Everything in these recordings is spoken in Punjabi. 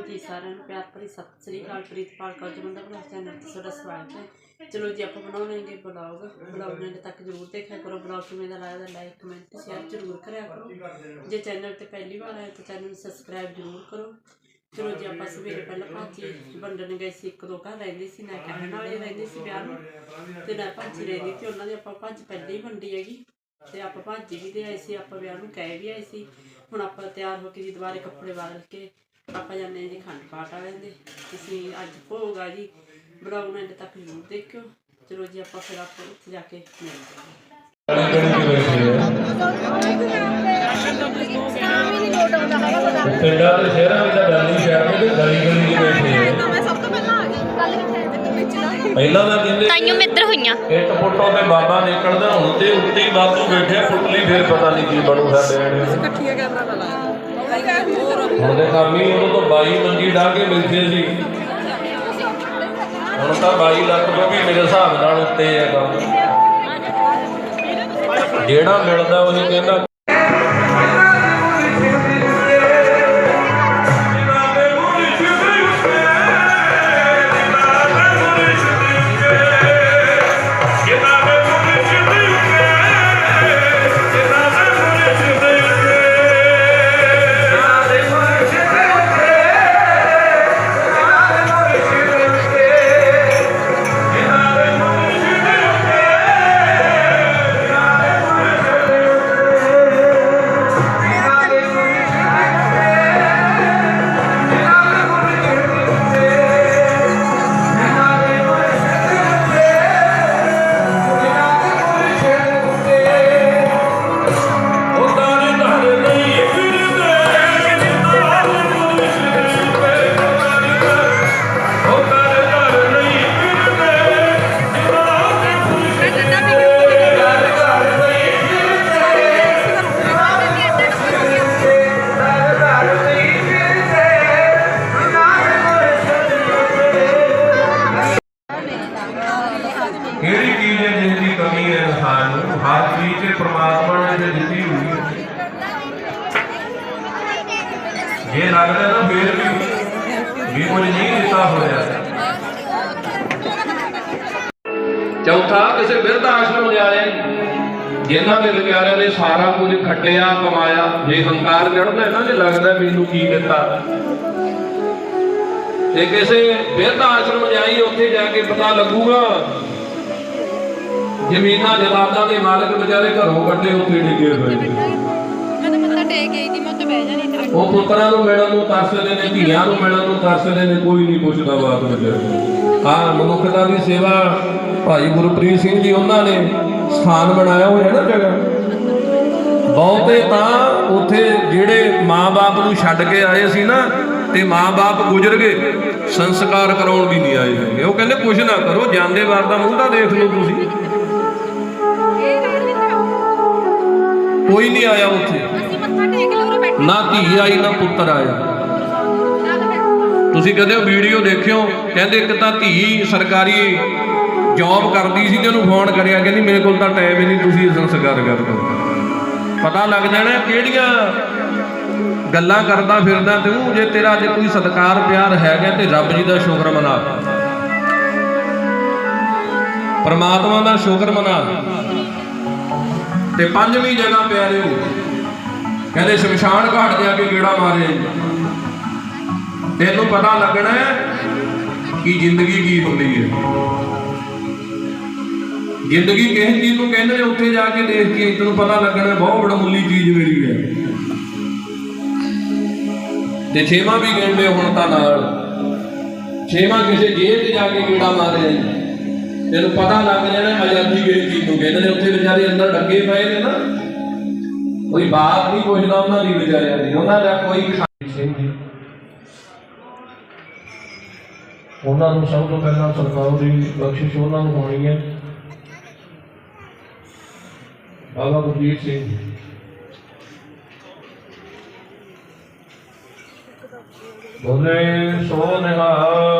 ਚਲੋ ਜੀ ਸਾਰਿਆਂ ਨੂੰ ਪਿਆਰ ਭਰੀ ਸਤਿ ਸ੍ਰੀ ਅਕਾਲ, ਪ੍ਰੀਤਪਾਲ ਕੌਰ ਜਮੰਦਾ ਬਲੌਗ ਚੈਨਲ ਤੇ ਤੁਹਾਡਾ ਸਵਾਗਤ ਹੈ। ਚਲੋ ਜੀ, ਆਪਾਂ ਬਣਾਉਣਗੇ ਬਲੌਗ ਬਲੌਗ ਨੂੰ ਤੱਕ ਜ਼ਰੂਰ ਦੇਖਿਆ ਕਰੋ। ਬਲੌਗ ਕਿਵੇਂ ਦਾ ਲੱਗਦਾ ਲਾਈਕ ਕਮੈਂਟ ਸ਼ੇਅਰ ਜ਼ਰੂਰ ਕਰਿਆ ਕਰੋ। ਜੇ ਚੈਨਲ ਤੇ ਪਹਿਲੀ ਵਾਰ ਆਏ ਤਾਂ ਚੈਨਲ ਨੂੰ ਸਬਸਕ੍ਰਾਈਬ ਜ਼ਰੂਰ ਕਰੋ। ਚਲੋ ਜੀ, ਆਪਾਂ ਸਵੇਰੇ ਪਹਿਲਾਂ ਭਾਜੀ ਵੰਡਣ ਗਏ ਸੀ। ਇੱਕ ਦੋ ਘਰ ਰਹਿੰਦੇ ਸੀ, ਨਾ ਕਹਿਣ ਵਾਲੇ ਰਹਿੰਦੇ ਸੀ ਵਿਆਹ ਨੂੰ। ਤੇ ਨਾ ਭਾਜੀ ਰਹਿੰਦੀ ਤੇ ਉਹਨਾਂ ਦੀ ਆਪਾਂ ਭਾਜੀ ਪਹਿਲੇ ਹੀ ਵੰਡੀ ਹੈਗੀ। ਤੇ ਆਪਾਂ ਭਾਜੀ ਵੀ ਦੇ ਆਏ ਸੀ, ਆਪਾਂ ਵਿਆਹ ਨੂੰ ਕਹਿ ਵੀ ਆਏ ਸੀ। ਹੁਣ ਆਪਾਂ ਤਿਆਰ ਹੋ ਕੇ ਜੀ ਦੁਬਾਰੇ ਕੱਪੜੇ ਬਦਲ ਕੇ ਆਪਾਂ ਜਾਂਦੇ ਹਾਂ ਜੀ ਖੰਡ ਪਾਠ ਵਾਲਿਆਂ ਦੇ। ਤੁਸੀਂ ਅੱਜ ਭੋਗ ਆ ਜੀ ਬਲੌਗ ਨੂੰ ਐਂਡ ਤੱਕ ਜ਼ਰੂਰ ਦੇਖਿਓ। ਚਲੋ ਜੀ ਆਪਾਂ ਫਿਰ ਆਪਾਂ ਉੱਥੇ ਜਾ ਕੇ ਮਿਲਦੇ ਹਾਂ। ਪਿੰਡਾਂ ਤੇ ਸ਼ਹਿਰਾਂ ਵਿੱਚ ਗੱਲ ਕਰਦੇ ਤੇ ਗਲੀ ਗਲੀ ਚ ਬੈਠੇ ਆ ਮੈਂ ਸਭ ਤੋਂ ਪਹਿਲਾਂ ਵਿੱਚ ਤਾਂ ਕਹਿੰਦੇ ਤਾਈਓ ਮਿੱਤਰ ਹੋਈਆਂ ਇੱਟ ਪੁੱਟੋਂ ਤੇ ਬਾਬਾ ਨਿਕਲਦਾ ਹੁਣ ਤੇ ਉੱਤੇ ਹੀ ਬਾਤੂ ਬੈਠੇ ਪੁੱਟਲੀ ਫੇਰ ਪਤਾ ਨਹੀਂ ਕੀ ਬਣੂ ਸਾਡੇ ਇਕੱਠੀਆਂ ਕੈਮਰਾ ਲਾ ਲਾ ਹੁਣ ਦੇ ਕੰਮ ਉਦੋਂ ਤੋਂ 22 ਮੰਜੀ ਢਾ ਕੇ ਬੈਠੇ ਸੀ। ਹੁਣ ਤਾਂ 22 ਲੱਖ ਤੋਂ ਵੀ ਮੇਰੇ ਹਿਸਾਬ ਨਾਲ ਉੱਤੇ ਹੈ ਕੰਮ। ਜਿਹੜਾ ਮਿਲਦਾ ਉਹੀ ਕਹਿੰਦਾ ਲੱਗਦਾ ਨਾ ਫੇਰ ਵੀ ਵੀ ਕੁਝ ਨਹੀਂ ਦਿੱਤਾ ਹੋਇਆ। ਚੌਥਾ, ਕਿਸੇ ਬਿਰਧ ਆਸ਼ਰਮ ਵਾਲੇ, ਜਿਨ੍ਹਾਂ ਦੇ ਵਿਚਾਰਿਆਂ ਨੇ ਸਾਰਾ ਕੁਝ ਖੱਟਿਆ, ਕਮਾਇਆ, ਜੇ ਹੰਕਾਰ ਚੜਦਾ ਇਹਨਾਂ ਦੇ ਲੱਗਦਾ ਮੈਨੂੰ ਕੀ ਦਿੱਤਾ। ਤੇ ਕਿਸੇ ਬਿਰਧ ਆਸ਼ਰਮ ਜਾਈ, ਉੱਥੇ ਜਾ ਕੇ ਪਤਾ ਲੱਗੂਗਾ, ਜ਼ਮੀਨਾਂ ਜਲਾਦਾਂ ਦੇ ਮਾਲਕ ਵਿਚਾਰੇ ਘਰੋਂ ਕੱਢੇ, ਉੱਥੇ ਡਿੱਗੇ ਹੋਏ ਨੇ। ਮੈਂ ਤਾਂ ਟੇਕ ਗਈ ਸੀ, ਮੈਂ ਉੱਥੇ ਬਹਿ ਜਾਣੀ ਉਹ ਪੁੱਤਰਾਂ ਨੂੰ ਮਿਲਣ ਨੂੰ ਤਰਸਦੇ ਨੇ ਧੀਆਂ ਨੂੰ ਮਿਲਣ ਨੂੰ ਤਰਸਦੇ ਨੇ ਕੋਈ ਨਹੀਂ ਪੁੱਛਦਾ ਬਾਤ ਵਿਚਾਰੇ ਹਾਂ ਮਨੁੱਖਤਾ ਦੀ ਸੇਵਾ ਭਾਈ ਗੁਰਪ੍ਰੀਤ ਸਿੰਘ ਜੀ ਉਹਨਾਂ ਨੇ ਸਥਾਨ ਬਣਾਇਆ ਹੋਇਆ ਨਾ ਜਗ੍ਹਾ। ਬਹੁਤੇ ਤਾਂ ਉੱਥੇ ਜਿਹੜੇ ਮਾਂ-ਬਾਪ ਨੂੰ ਛੱਡ ਕੇ ਆਏ ਸੀ ਨਾ ਤੇ ਮਾਂ-ਬਾਪ ਗੁਜ਼ਰ ਗਏ ਸੰਸਕਾਰ ਕਰਾਉਣ ਵੀ ਨਹੀਂ ਆਏ ਹੈਗੇ। ਉਹ ਕਹਿੰਦੇ ਕੁਛ ਨਾ ਕਰੋ ਜਾਂਦੇ ਵਾਰ ਦਾ ਮੂੰਹ ਤਾਂ ਦੇਖ ਲਓ ਤੁਸੀਂ। ਕੋਈ ਨਹੀਂ ਆਇਆ ਉੱਥੇ। ਅਸੀਂ ਮੱਥਾ ਟੇਕ ਨਾ ਧੀ ਆਈ, ਨਾ ਪੁੱਤਰ ਆਇਆ। ਤੁਸੀਂ ਕਦੇ ਵੀਡੀਓ ਦੇਖਿਓ, ਕਹਿੰਦੇ ਇੱਕ ਤਾਂ ਧੀ ਸਰਕਾਰੀ ਜੌਬ ਕਰਦੀ ਸੀ ਤੇ ਉਹਨੂੰ ਫੋਨ ਕਰਿਆ, ਕਹਿੰਦੀ ਮੇਰੇ ਕੋਲ ਤਾਂ ਟਾਈਮ ਹੀ ਨਹੀਂ, ਤੁਸੀਂ ਸੰਸਕਾਰ ਕਰ ਦਿਓ ਪਤਾ ਲੱਗ ਜਾਣਾ ਕਿਹੜੀਆਂ ਗੱਲਾਂ ਕਰਦਾ ਫਿਰਦਾ ਤੂੰ ਜੇ ਤੇਰਾ ਅੱਜ ਕੋਈ ਸਤਕਾਰ ਪਿਆਰ ਹੈਗਾ ਤੇ ਰੱਬ ਜੀ ਦਾ ਸ਼ੁਕਰ ਮਨਾ। ਪਰਮਾਤਮਾ ਦਾ ਸ਼ੁਕਰ ਮਨਾ। ਤੇ ਪੰਜਵੀਂ ਜਗ੍ਹਾ ਪਿਆਰਿਓ ਕਹਿੰਦੇ ਸ਼ਮਸ਼ਾਨ ਘਾਟ ਜਾ ਕੇ ਗੇੜਾ ਮਾਰੇ। ਤੈਨੂੰ ਪਤਾ ਲੱਗਣਾ ਕਿ ਜ਼ਿੰਦਗੀ ਕੀ ਹੁੰਦੀ ਹੈ। ਜ਼ਿੰਦਗੀ ਕਿਸ ਚੀਜ਼ ਨੂੰ ਕਹਿੰਦੇ ਨੇ, ਉੱਥੇ ਜਾ ਕੇ ਦੇਖ ਕੇ ਤੈਨੂੰ ਪਤਾ ਲੱਗਣਾ ਬਹੁਤ ਬੜਾ ਮੁੱਲੀ ਚੀਜ਼ ਮਿਲੀ ਹੈ। ਤੇ ਛੇਵਾਂ ਵੀ ਕਹਿੰਦੇ ਹੁਣ ਤਾਂ ਨਾਲ, ਛੇਵਾਂ ਕਿਸੇ ਜੇਲ੍ਹ 'ਚ ਜਾ ਕੇ ਗੇੜਾ ਮਾਰੇ। ਤੈਨੂੰ ਪਤਾ ਲੱਗ ਜਾਣਾ ਆਜ਼ਾਦੀ ਕਿਹੜੀ ਚੀਜ਼ ਨੂੰ ਕਹਿੰਦੇ ਨੇ, ਉੱਥੇ ਵਿਚਾਰੇ ਅੰਦਰ ਡੱਗੇ ਪਏ ਨੇ ਨਾ। ਕੋਈ ਬਾਤ ਨਹੀਂ ਪੁੱਛਦਾ ਉਹਨਾਂ ਦੀ ਵਿਚਾਰਿਆਂ ਦੀ, ਉਹਨਾਂ ਦਾ ਕੋਈ ਸਿੰਘ ਜੀ ਉਹਨਾਂ ਨੂੰ ਸਭ ਤੋਂ ਪਹਿਲਾਂ ਸਰਕਾਰ ਦੀ ਬਖਸ਼ਿਸ਼ ਉਹਨਾਂ ਨੂੰ ਹੋਣੀ ਹੈ। ਬਾਬਾ ਗੁਰਜੀਤ ਸਿੰਘ ਜੀ। ਬੋਲੇ ਸੋ ਨਿਹਾਲ।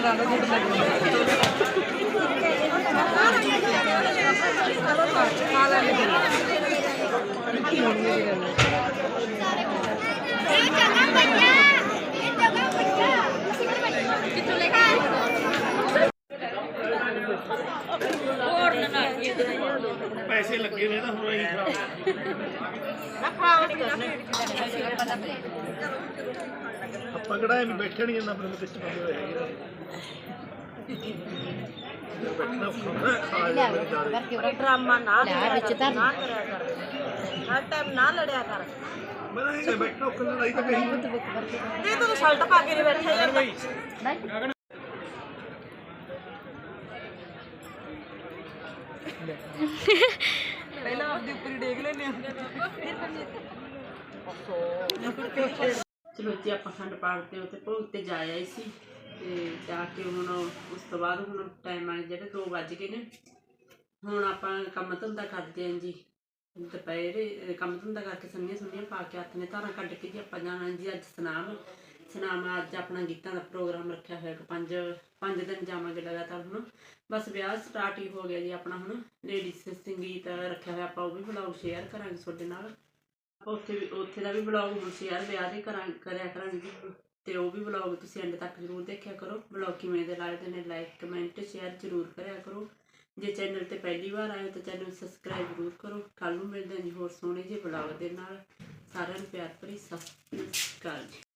Thank you. ਪੈਸੇ ਲੱਗੇ ਨੇ ਤਾਂ ਹੁਣ ਅਸੀਂ ਖਰਾਬ ਆਪਾਂ ਕਿਹੜਾ ਐਵੇਂ ਬੈਠੇ ਨਹੀਂ ਜਾਂਦਾ ਆਪਣੇ ਕਿਸ ਬੰਦੇ ਹੋਏ ਹੈਗੇ ਬੈਠਣਾ ਹੈ, ਨੇ ਡਰਾਮਾ ਨਾ ਲੈ ਵਿੱਚ ਤਾਂ ਨਾ ਕਰਿਆ ਕਰ। ਹਰ ਟਾਈਮ ਨਾ ਲੜਿਆ ਕਰ। ਮੈਂ ਤਾਂ ਇਹ ਬੈਠਣਾ ਔਖਾ ਲੜਾਈ ਤਾਂ ਕਹੀ ਇਹ ਤੂੰ ਸ਼ਰਟ ਪਾ ਕੇ ਨਹੀਂ ਬੈਠਾ ਯਾਰ। ਪਹਿਲਾਂ ਆਪਦੀ ਉੱਪਰ ਹੀ ਡੇਗ ਲੈਨੇ ਆ ਚਲੋ ਜੀ, ਆਪਾਂ ਖੰਡ ਪਾਠ ਤੇ ਉੱਤੇ ਭੋਗ ਤੇ ਜਾ ਆਏ ਸੀ ਤੇ ਜਾ ਕੇ ਹੁਣ ਉਸ ਤੋਂ ਬਾਅਦ ਹੁਣ ਟਾਈਮ ਆ ਜਿਹੜੇ 2 ਵੱਜ ਗਏ ਨੇ, ਹੁਣ ਆਪਾਂ ਕੰਮ ਧੰਦਾ ਕਰਦੇ ਆਂ ਜੀ। ਦੁਪਹਿਰੇ, ਕੰਮ ਧੰਦਾ ਕਰਕੇ ਸੰਨੀਆਂ ਸੁੰਨੀਆਂ ਪਾ ਕੇ ਹੱਥ ਨੇ ਧਾਰਾਂ ਕੱਢ ਕੇ ਜੀ ਆਪਾਂ ਜਾਣਾ ਜੀ, ਅੱਜ ਸਨਾਮ ਸਨਾਮ ਅੱਜ ਆਪਣਾ ਗੀਤਾਂ ਦਾ ਪ੍ਰੋਗਰਾਮ ਰੱਖਿਆ ਹੋਇਆ ਕਿ ਪੰਜ ਪੰਜ ਦਿਨ ਜਾਵਾਂਗੇ ਲਗਾਤਾਰ ਹੁਣ। ਬਸ ਵਿਆਹ ਸਟਾਰਟ ਹੀ ਹੋ ਗਿਆ ਜੀ ਆਪਣਾ ਹੁਣ। ਲੇਡੀਜ਼ ਸੰਗੀਤ ਰੱਖਿਆ ਹੋਇਆ, ਆਪਾਂ ਉਹ ਵੀ ਵਲੌਗ ਸ਼ੇਅਰ ਕਰਾਂਗੇ ਤੁਹਾਡੇ ਨਾਲ। ਆਪਾਂ ਉੱਥੇ ਵੀ, ਉੱਥੇ ਦਾ ਵੀ ਵਲੌਗ ਹੁਣ ਸ਼ੇਅਰ ਵਿਆਹ ਦੇ ਕਰਾਂ, ਕਰਿਆ ਕਰਾਂਗੇ ਜੀ। ਤੇ ਉਹ ਵੀ ਵਲੌਗ ਤੁਸੀਂ ਐਂਡ ਤੱਕ ਜ਼ਰੂਰ ਦੇਖਿਆ ਕਰੋ। ਵਲੌਗ ਕਿਵੇਂ ਦੇ ਲੱਗਦੇ ਨੇ ਲਾਈਕ ਕਮੈਂਟ ਸ਼ੇਅਰ ਜ਼ਰੂਰ ਕਰਿਆ ਕਰੋ। ਜੇ ਚੈਨਲ ਤੇ ਪਹਿਲੀ ਵਾਰ ਆਏ ਹੋ ਤਾਂ ਚੈਨਲ ਨੂੰ ਸਬਸਕ੍ਰਾਈਬ ਜ਼ਰੂਰ ਕਰੋ। ਕੱਲ ਨੂੰ ਮਿਲਦੇ ਹਾਂ ਜੀ ਹੋਰ ਸੋਹਣੇ ਜਿਹੇ ਵਲੌਗ ਦੇ ਨਾਲ। ਸਾਰਿਆਂ ਨੂੰ ਪਿਆਰ ਭਰੀ ਸਤਿ ਸ਼੍ਰੀ ਅਕਾਲ ਜੀ।